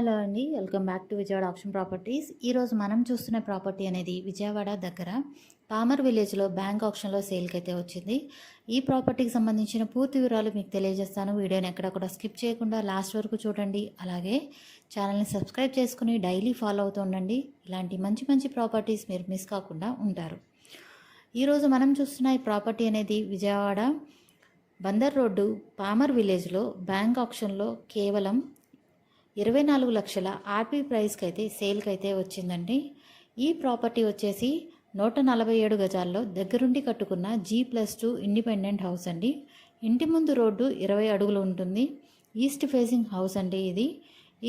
Hello అండి. Welcome back to Vijayawada option properties. ఈరోజు మనం చూస్తున్న ప్రాపర్టీ అనేది విజయవాడ దగ్గర పామర్ విలేజ్లో బ్యాంక్ ఆప్షన్లో సేల్కి అయితే వచ్చింది. ఈ ప్రాపర్టీకి సంబంధించిన పూర్తి వివరాలు మీకు తెలియజేస్తాను. వీడియోని ఎక్కడ కూడా స్కిప్ చేయకుండా లాస్ట్ వరకు చూడండి. అలాగే ఛానల్ని సబ్స్క్రైబ్ చేసుకుని డైలీ ఫాలో అవుతూ ఉండండి. ఇలాంటి మంచి మంచి ప్రాపర్టీస్ మీరు మిస్ కాకుండా ఉంటారు. ఈరోజు మనం చూస్తున్న ఈ ప్రాపర్టీ అనేది విజయవాడ బందర్ రోడ్డు పామర్ విలేజ్లో బ్యాంక్ ఆప్షన్లో కేవలం ఇరవై నాలుగు లక్షల ఆర్పీ ప్రైస్కి అయితే సేల్కి అయితే వచ్చిందండి. ఈ ప్రాపర్టీ వచ్చేసి నూట నలభై ఏడు గజాల్లో దగ్గరుండి కట్టుకున్న G plus two independent house అండి. ఇంటి ముందు రోడ్డు ఇరవై అడుగులు ఉంటుంది. ఈస్ట్ ఫేసింగ్ హౌస్ అండి ఇది.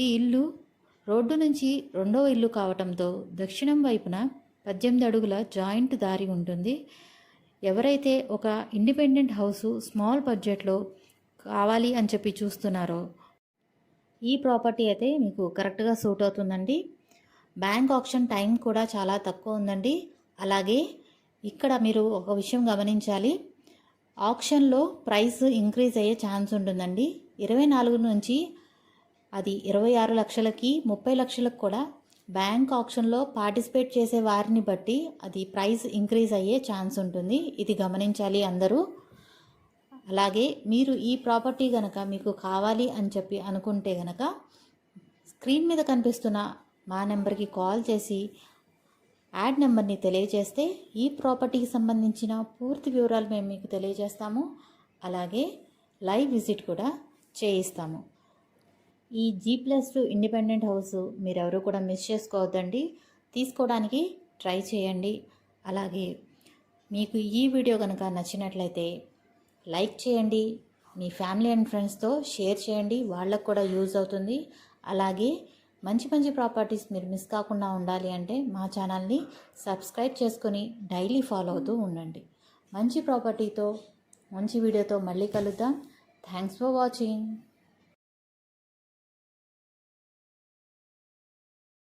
ఈ ఇల్లు రోడ్డు నుంచి రెండవ ఇల్లు కావటంతో దక్షిణం వైపున పద్దెనిమిది అడుగుల జాయింట్ దారి ఉంటుంది. ఎవరైతే ఒక ఇండిపెండెంట్ హౌసు స్మాల్ బడ్జెట్లో కావాలి అని చెప్పి చూస్తున్నారో ఈ ప్రాపర్టీ అయితే మీకు కరెక్ట్గా సూట్ అవుతుందండి. బ్యాంక్ ఆప్షన్ టైం కూడా చాలా తక్కువ ఉందండి. అలాగే ఇక్కడ మీరు ఒక విషయం గమనించాలి. ఆప్షన్లో ప్రైస్ ఇంక్రీజ్ అయ్యే ఛాన్స్ ఉంటుందండి. ఇరవై నాలుగు నుంచి అది ఇరవై ఆరు లక్షలకి ముప్పై లక్షలకు కూడా బ్యాంక్ ఆప్షన్లో పార్టిసిపేట్ చేసే వారిని బట్టి అది ప్రైస్ ఇంక్రీజ్ అయ్యే ఛాన్స్ ఉంటుంది. ఇది గమనించాలి అందరూ. అలాగే మీరు ఈ ప్రాపర్టీ కనుక మీకు కావాలి అని చెప్పి అనుకుంటే కనుక స్క్రీన్ మీద కనిపిస్తున్న మా నెంబర్కి కాల్ చేసి యాడ్ నెంబర్ని తెలియజేస్తే ఈ ప్రాపర్టీకి సంబంధించిన పూర్తి వివరాలు మేము మీకు తెలియజేస్తాము. అలాగే లైవ్ విజిట్ కూడా చేయిస్తాము. ఈ G plus two independent house మీరెవరూ కూడా మిస్ చేసుకోవద్దండి. తీసుకోవడానికి ట్రై చేయండి. అలాగే మీకు ఈ వీడియో కనుక నచ్చినట్లయితే లైక్ చేయండి మీ ఫ్యామిలీ అండ్ ఫ్రెండ్స్తో షేర్ చేయండి వాళ్ళకు కూడా యూజ్ అవుతుంది. అలాగే మంచి మంచి ప్రాపర్టీస్ మీరు మిస్ కాకుండా ఉండాలి అంటే మా ఛానల్ని సబ్స్క్రైబ్ చేసుకొని డైలీ ఫాలో అవుతూ ఉండండి. మంచి ప్రాపర్టీతో మంచి వీడియోతో మళ్ళీ కలుద్దాం. Thanks for watching.